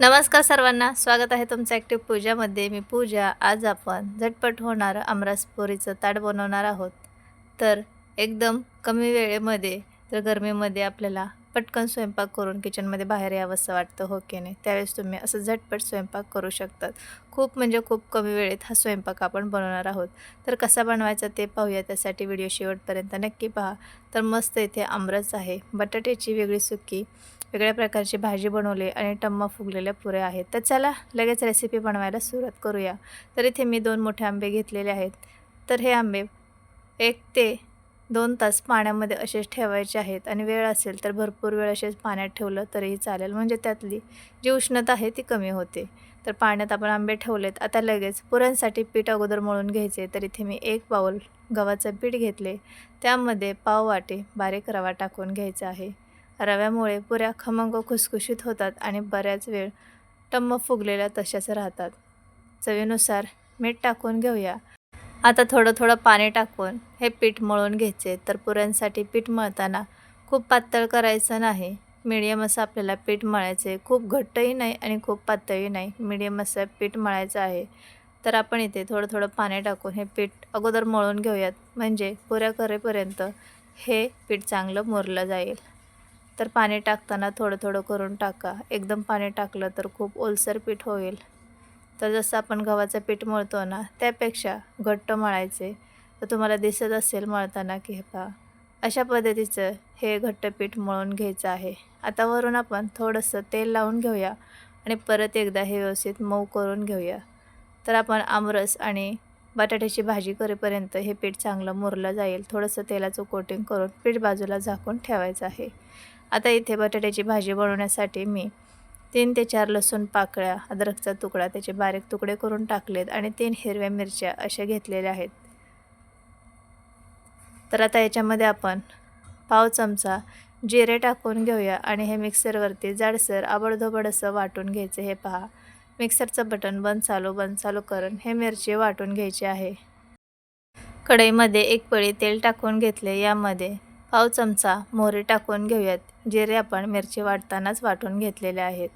नमस्कार सर्वांना स्वागत आहे तुमचं ॲक्टिव्ह पूजामध्ये मी पूजा. आज आपण झटपट होणारं आमरस पोरीचं ताट बनवणार आहोत. तर एकदम कमी वेळेमध्ये तर गरमीमध्ये आपल्याला पटकन स्वयंपाक करून किचनमध्ये बाहेर यावंसं वाटतं हो की नाही? त्यावेळेस तुम्ही असं झटपट स्वयंपाक करू शकतात. खूप म्हणजे खूप कमी वेळेत हा स्वयंपाक आपण बनवणार आहोत. तर कसा बनवायचा ते पाहूया. त्यासाठी व्हिडिओ शेवटपर्यंत नक्की पहा. तर मस्त इथे आमरस आहे. बटाट्याची वेगळी सुकी वेगळ्या प्रकारची भाजी बनवली आणि टम्मा फुगलेल्या पुऱ्या आहेत. तर चला लगेच रेसिपी बनवायला सुरुवात करूया. तर इथे मी दोन मोठे आंबे घेतलेले आहेत. तर हे आंबे एक ते दोन तास पाण्यामध्ये असेच ठेवायचे आहेत आणि वेळ असेल तर भरपूर वेळ असेच पाण्यात ठेवलं तरीही चालेल. म्हणजे त्यातली जी उष्णता आहे ती कमी होते. तर पाण्यात आपण आंबे ठेवलेत. आता लगेच पुरणसाठी पीठ अगोदर मळून घ्यायचे. तर इथे मी एक बाऊल गव्हाचं पीठ घेतले. त्यामध्ये पाव वाटे बारीक रवा टाकून घ्यायचा आहे. रव्यामुळे पुऱ्या खमंग खुसखुशीत होतात आणि बऱ्याच वेळ टम्म फुगलेल्या तशाच राहतात. चवीनुसार मीठ टाकून घेऊया. आता थोडं थोडं पाणी टाकून हे पीठ मळून घ्यायचे. तर पुऱ्यांसाठी पीठ मळताना खूप पातळ करायचं नाही. मिडियम असं आपल्याला पीठ मळायचे. खूप घट्टही नाही आणि खूप पातळही नाही. मिडियम असं पीठ मळायचं आहे. तर आपण इथे थोडं थोडं पाणी टाकून हे पीठ अगोदर मळून घेऊयात. म्हणजे पुऱ्या करेपर्यंत हे पीठ चांगलं मुरलं जाईल. तर पाणी टाकताना थोडं थोडं करून टाका. एकदम पाणी टाकलं तर खूप ओलसर पीठ होईल. तर जसं आपण गव्हाचं पीठ मळतो ना त्यापेक्षा घट्ट मळायचे. तर तुम्हाला दिसत असेल मळताना की हे पहा अशा पद्धतीचं हे घट्ट पीठ मळून घ्यायचं आहे. आता वरून आपण थोडंसं तेल लावून घेऊया आणि परत एकदा हे व्यवस्थित मऊ करून घेऊया. तर आपण आमरस आणि बटाट्याची भाजी करेपर्यंत हे पीठ चांगलं मुरलं जाईल. थोडंसं तेलाचं कोटिंग करून पीठ बाजूला झाकून ठेवायचं आहे. आता इथे बटाट्याची भाजी बनवण्यासाठी मी तीन ते चार लसूण पाकळ्या अद्रकचा तुकडा त्याचे बारीक तुकडे करून टाकलेत आणि तीन हिरव्या मिरच्या अशा घेतलेल्या आहेत. तर आता याच्यामध्ये आपण पाव चमचा जिरे टाकून घेऊया आणि हे मिक्सरवरती जाडसर आबडधोबड असं वाटून घ्यायचं हे पहा. मिक्सरचं बटन बंद चालू बंद चालू करून हे मिरची वाटून घ्यायची आहे. कढईमध्ये एक पळी तेल टाकून घेतले यामध्ये पाव चमचा मोहरी टाकून घेऊयात. जिरे आपण मिरची वाटतानाच वाटून घेतलेले आहेत.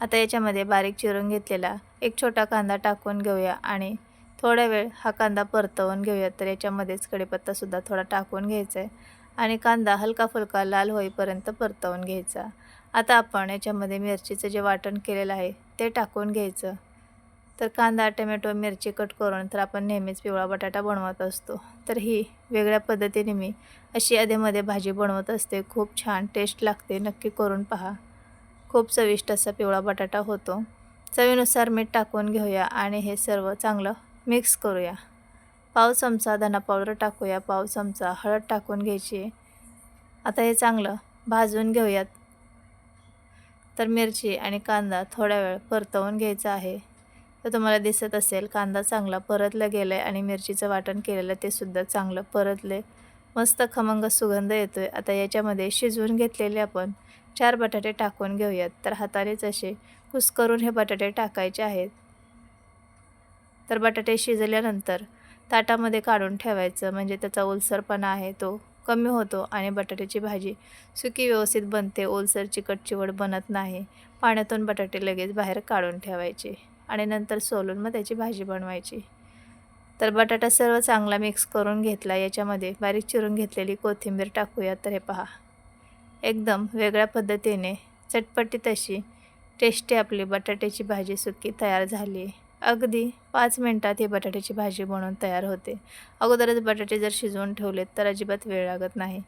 आता याच्यामध्ये बारीक चिरून घेतलेला एक छोटा कांदा टाकून घेऊया आणि थोडा वेळ हा कांदा परतवून घेऊया. तर याच्यामध्येच कढीपत्तासुद्धा थोडा टाकून घ्यायचा आहे आणि कांदा हलका फुलका लाल होईपर्यंत परतवून घ्यायचा. आता आपण याच्यामध्ये मिरचीचं जे वाटण केलेलं आहे ते टाकून घ्यायचं. तर कांदा टमॅटो मिरची कट करून तर आपण नेहमीच पिवळा बटाटा बनवत असतो. तर ही वेगळ्या पद्धतीने मी अशी अधेमध्ये भाजी बनवत असते. खूप छान टेस्ट लागते. नक्की करून पहा. खूप चविष्ट असा पिवळा बटाटा होतो. चवीनुसार मीठ टाकून घेऊया आणि हे सर्व चांगलं मिक्स करूया. पाव चमचा धना पावडर टाकूया. पाव चमचा हळद टाकून घ्यायची. आता हे चांगलं भाजून घेऊयात. तर मिरची आणि कांदा थोड्या वेळ परतवून घ्यायचा आहे. तर तुम्हाला दिसत असेल कांदा चांगला परतला गेला आहे आणि मिरचीचं वाटण केलेलं ते सुद्धा चांगलं परतले मस्त खमंग सुगंध येतो आहे आता याच्यामध्ये शिजवून घेतलेले आपण चार बटाटे टाकून घेऊयात. तर हातानेच असे कुस्करून हे बटाटे टाकायचे आहेत. तर बटाटे शिजल्यानंतर ताटामध्ये काढून ठेवायचं. म्हणजे त्याचा ओलसरपणा आहे तो कमी होतो आणि बटाट्याची भाजी सुकी व्यवस्थित बनते. ओलसर चिकट चिवड बनत नाही. पाण्यातून बटाटे लगेच बाहेर काढून ठेवायचे आणि नंतर सोलून मग त्याची भाजी बनवायची. तर बटाटा सर्व चांगला मिक्स करून घेतला. याच्यामध्ये बारीक चिरून घेतलेली कोथिंबीर टाकूया तर हे पहा. एकदम वेगळ्या पद्धतीने चटपटीत अशी टेस्टी आपली बटाट्याची भाजी सुकी तयार झाली. अगदी पाच मिनटात ही बटाट्याची भाजी बनवून तयार होते. अगोदरच बटाटे जर शिजवून ठेवलेत तर अजिबात वेळ लागत नाही.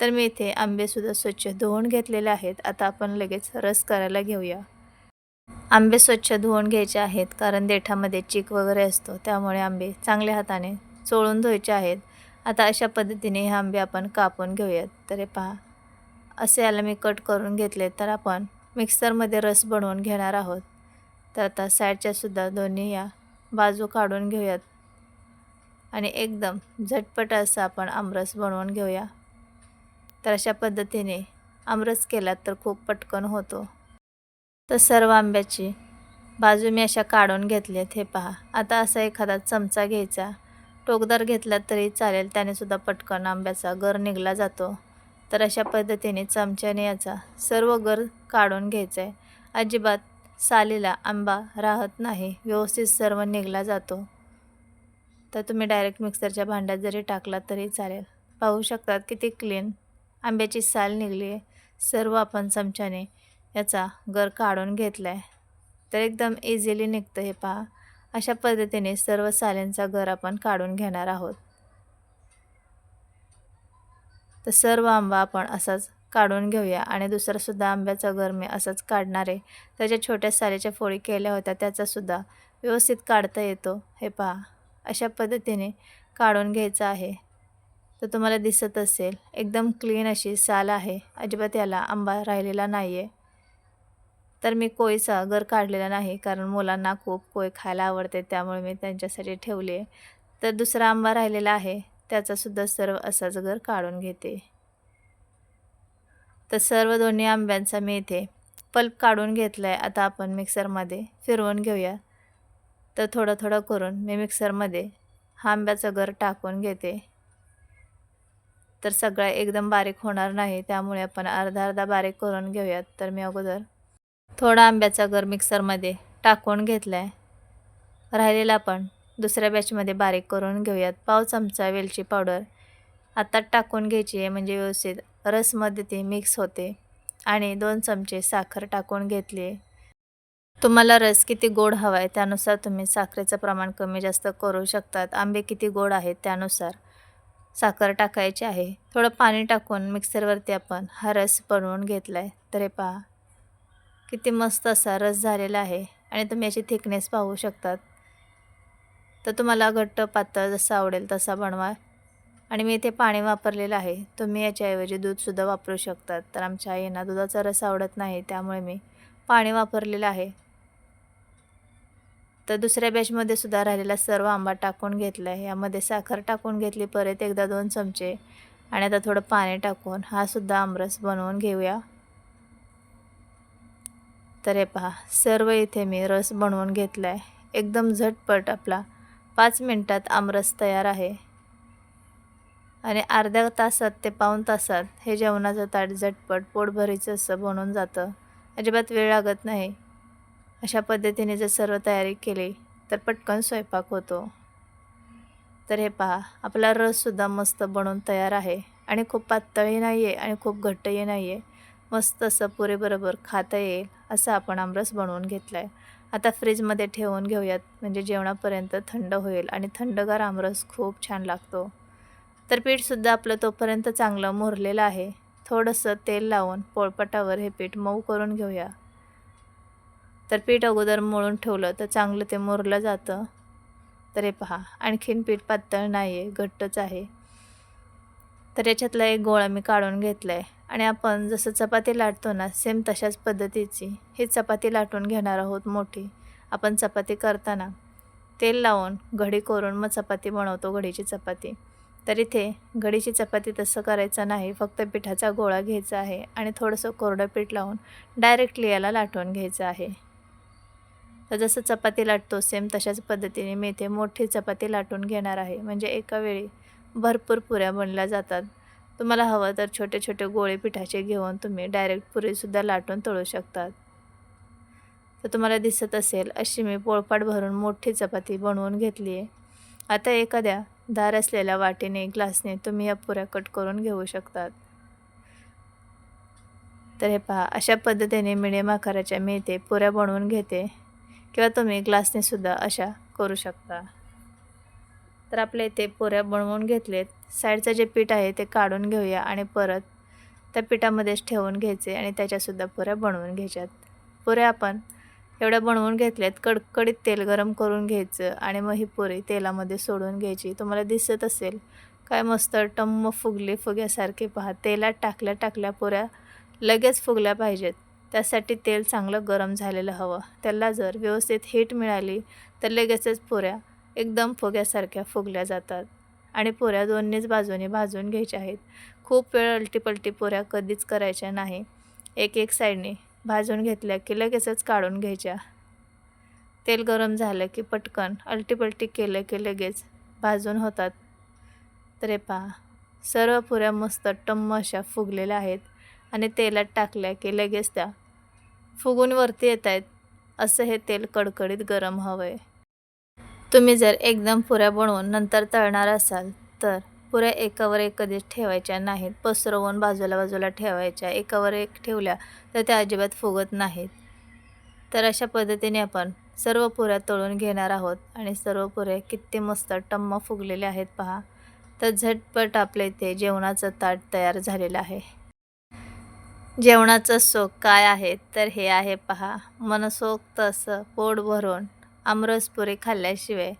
तर मी इथे आंबेसुद्धा स्वच्छ धुवून घेतलेले आहेत. आता आपण लगेच रस करायला घेऊया. आंबे स्वच्छ धुवून घ्यायचे आहेत कारण देठामध्ये चीक वगैरे असतो त्यामुळे आंबे चांगल्या हाताने चोळून धुवायचे आहेत. आता अशा पद्धतीने हे आंबे आपण कापून घेऊयात. तर हे पहा. असे याला मी कट करून घेतले तर आपण मिक्सरमध्ये रस बनवून घेणार आहोत. तर आता साईडच्यासुद्धा दोन्ही या बाजू काढून घेऊयात. आणि एकदम झटपट असं आपण आमरस बनवून घेऊया. तर अशा पद्धतीने आमरस केलात तर खूप पटकन होतो. तर सर्व आंब्याची बाजू मी अशा काढून घेतल्यात हे पहा. आता असा एखादा चमचा घ्यायचा. टोकदार घेतला तरी चालेल त्यानेसुद्धा पटकन आंब्याचा गर निघला जातो. तर अशा पद्धतीने चमच्याने याचा सर्व गर काढून घ्यायचा आहे अजिबात सालीला आंबा राहत नाही. व्यवस्थित सर्व निघला जातो. तर तुम्ही डायरेक्ट मिक्सरच्या भांड्यात जरी टाकला तरी चालेल. पाहू शकतात किती क्लीन आंब्याची साल निघली आहे. सर्व आपण चमच्याने याचा गर काढून घेतला आहे तर एकदम इझिली निघतं हे पहा. अशा पद्धतीने सर्व साल्यांचा गर आपण काढून घेणार आहोत. तर सर्व आंबा आपण असाच काढून घेऊया आणि दुसरासुद्धा आंब्याचा घर मी असाच काढणार आहे. त्याच्या छोट्या साल्याच्या फोडी केल्या होत्या त्याचासुद्धा व्यवस्थित काढता येतो. हे पहा अशा पद्धतीने काढून घ्यायचं आहे. तर तुम्हाला दिसत असेल एकदम क्लीन अशी साल आहे. अजिबात याला आंबा राहिलेला नाही आहे तर मी कोळीचा घर काढलेला नाही कारण मुलांना खूप कोय खायला आवडते त्यामुळे मी त्यांच्यासाठी ठेवली आहे. तर दुसरा आंबा राहिलेला आहे. त्याचासुद्धा सर्व असाच गर काढून घेते. तर सर्व दोन्ही आंब्यांचा मी इथे पल्प काढून घेतला आहे आता आपण मिक्सरमध्ये फिरवून घेऊया. तर थोडं थोडं करून मी मिक्सरमध्ये हा आंब्याचा गर टाकून घेते. तर सगळा एकदम बारीक होणार नाही त्यामुळे आपण अर्धा अर्धा बारीक करून घेऊयात. तर मी अगोदर थोडा आंब्याचा गर मिक्सरमध्ये टाकून घेतला आहे राहिलेला पण दुसऱ्या बॅचमध्ये बारीक करून घेऊयात. पाव चमचा वेलची पावडर आता टाकून घ्यायची आहे म्हणजे व्यवस्थित रसमध्ये ती मिक्स होते. आणि दोन चमचे साखर टाकून घेतली तुम्हाला रस किती गोड हवा आहे त्यानुसार तुम्ही साखरेचं प्रमाण कमी जास्त करू शकतात. आंबे किती गोड आहेत त्यानुसार साखर टाकायची आहे. थोडं पाणी टाकून मिक्सरवरती आपण हा रस बनवून घेतला आहे तर हे पहा किती मस्त असा रस झालेला आहे. आणि तुम्ही याची थिकनेस पाहू शकतात. तर तुम्हाला घट्ट पातळ जसं आवडेल तसा बनवा. आणि मी इथे पाणी वापरलेलं आहे. तुम्ही याच्याऐवजी दूधसुद्धा वापरू शकतात. तर आमच्या आईंना दुधाचा रस आवडत नाही त्यामुळे मी पाणी वापरलेलं आहे. तर दुसऱ्या बॅचमध्ये सुद्धा राहिलेला सर्व आंबा टाकून घेतला आहे. यामध्ये साखर टाकून घेतली परत एकदा दोन चमचे. आणि आता थोडं पाणी टाकून हा सुद्धा आमरस बनवून घेऊया. तर हे पहा सर्व इथे मी रस बनवून घेतला आहे एकदम झटपट आपला पाच मिनटात आमरस तयार आहे. आणि अर्ध्या तासात ते पाऊन तासात हे जेवणाचं ताट झटपट पोटभरीचं असं बनून जातं. अजिबात वेळ लागत नाही. अशा पद्धतीने जर सर्व तयारी केली तर पटकन स्वयंपाक होतो. तर हे पहा आपला रससुद्धा मस्त बनवून तयार आहे. आणि खूप पातळही नाही आहे आणि खूप घट्टही नाही आहे मस्त असं पुरेबरोबर खाता येईल असं आपण आमरस बनवून घेतला आहे आता फ्रीजमध्ये ठेवून घेऊयात. म्हणजे जेवणापर्यंत थंड होईल आणि थंडगार आमरस खूप छान लागतो. तर पीठसुद्धा आपलं तोपर्यंत चांगलं मुरलेलं आहे. थोडंसं तेल लावून पोळपटावर हे पीठ मऊ करून घेऊया. तर पीठ अगोदर मळून ठेवलं तर चांगलं ते मुरलं जातं. तर हे पहा आणखीन पीठ पातळ नाही आहे घट्टच आहे. तर याच्यातला एक गोळा मी काढून घेतला आहे आणि आपण जसं चपाती लाटतो ना सेम तशाच पद्धतीची. ही चपाती लाटून घेणार आहोत मोठी. आपण चपाती करताना तेल लावून घडी करून मग चपाती बनवतो घडीची चपाती. तर इथे घडीची चपाती तसं करायचं नाही फक्त पिठाचा गोळा घ्यायचा आहे आणि थोडंसं कोरडं पीठ लावून डायरेक्टली याला लाटून घ्यायचं आहे. तर जसं चपाती लाटतो सेम तशाच पद्धतीने मी इथे मोठी चपाती लाटून घेणार आहे. म्हणजे एका वेळी भरपूर पुऱ्या बनल्या जातात. तुम्हाला हवं तर छोटे छोटे गोळे पिठाचे घेऊन तुम्ही डायरेक्ट पुरीसुद्धा लाटून तळू शकतात. तर तुम्हाला दिसत असेल अशी मी पोळपाट भरून मोठी चपाती बनवून घेतली आहे. आता एखाद्या दार असलेल्या वाटीने ग्लासने तुम्ही या पुऱ्या कट करून घेऊ शकतात. तर हे पहा अशा पद्धतीने मिडियम आकाराच्या मी इथे पुऱ्या बनवून घेते किंवा तुम्ही ग्लासने सुद्धा अशा करू शकता. तर आपल्या इथे पुऱ्या बनवून घेतलेत. साईडचं जे पीठ आहे ते काढून घेऊया आणि परत त्या पिठामध्येच ठेवून घ्यायचे आणि त्याच्यासुद्धा पुऱ्या बनवून घ्यायच्यात. पुऱ्या आपण एवढ्या बनवून घेतल्यात कडकडीत तेल गरम करून घ्यायचं आणि मग ही पुरी तेलामध्ये सोडून घ्यायची. तुम्हाला दिसत असेल काय मस्त टम्म फुगले फुग्यासारखे पहा. तेलात टाकल्या टाकल्या पुऱ्या लगेच फुगल्या पाहिजेत. त्यासाठी तेल चांगलं गरम झालेलं हवं. त्याला जर व्यवस्थित हीट मिळाली तर लगेचच पुऱ्या एकदम फुग्यासारख्या फुगल्या जातात. आणि पुऱ्या दोन्हीच बाजूने भाजून घ्यायच्या आहेत. खूप वेळ अलटीपलटी पोऱ्या कधीच करायच्या नाही. एक एक साईडने भाजून घेतल्या की लगेचच काढून घ्यायच्या. तेल गरम झालं की पटकन अलटीपलटी केलं की लगेच भाजून होतात. तर हे पहा सर्व पुऱ्या मस्त टम्म अशा फुगलेल्या आहेत आणि तेलात टाकल्या की लगेच त्या फुगून वरती येत आहेत असं हे तेल कडकडीत गरम हवं आहे तुम्ही जर एकदम पुऱ्या बनवून नंतर तळणार असाल तर पुऱ्या एकावर एक कधीच ठेवायच्या नाहीत. पसरवून बाजूला बाजूला ठेवायच्या. एकावर एक ठेवल्या तर त्या अजिबात फुगत नाहीत. तर अशा पद्धतीने आपण सर्व पुऱ्या तळून घेणार आहोत आणि सर्व पुऱ्या किती मस्त टम्म फुगलेले आहेत पहा. तर झटपट आपल्या इथे जेवणाचं ताट तयार झालेलं आहे. जेवणाचं सोख काय आहे? तर हे आहे पहा. मनसोक्त असं पोट भरून आमरसपुरी खाल्ल्याशिवाय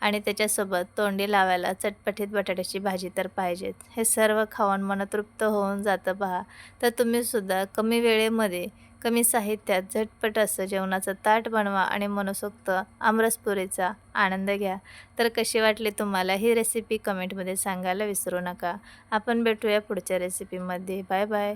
आणि त्याच्यासोबत तोंडी लावायला चटपटीत बटाट्याची भाजी तर पाहिजेत हे सर्व खाऊन मन तृप्त होऊन जातं पहा. तर तुम्हीसुद्धा कमी वेळेमध्ये कमी साहित्यात झटपट असं जेवणाचं ताट बनवा आणि मनसोक्त आमरसपुरीचा आनंद घ्या. तर कशी वाटली तुम्हाला ही रेसिपी कमेंटमध्ये सांगायला विसरू नका. आपण भेटूया पुढच्या रेसिपीमध्ये बाय बाय.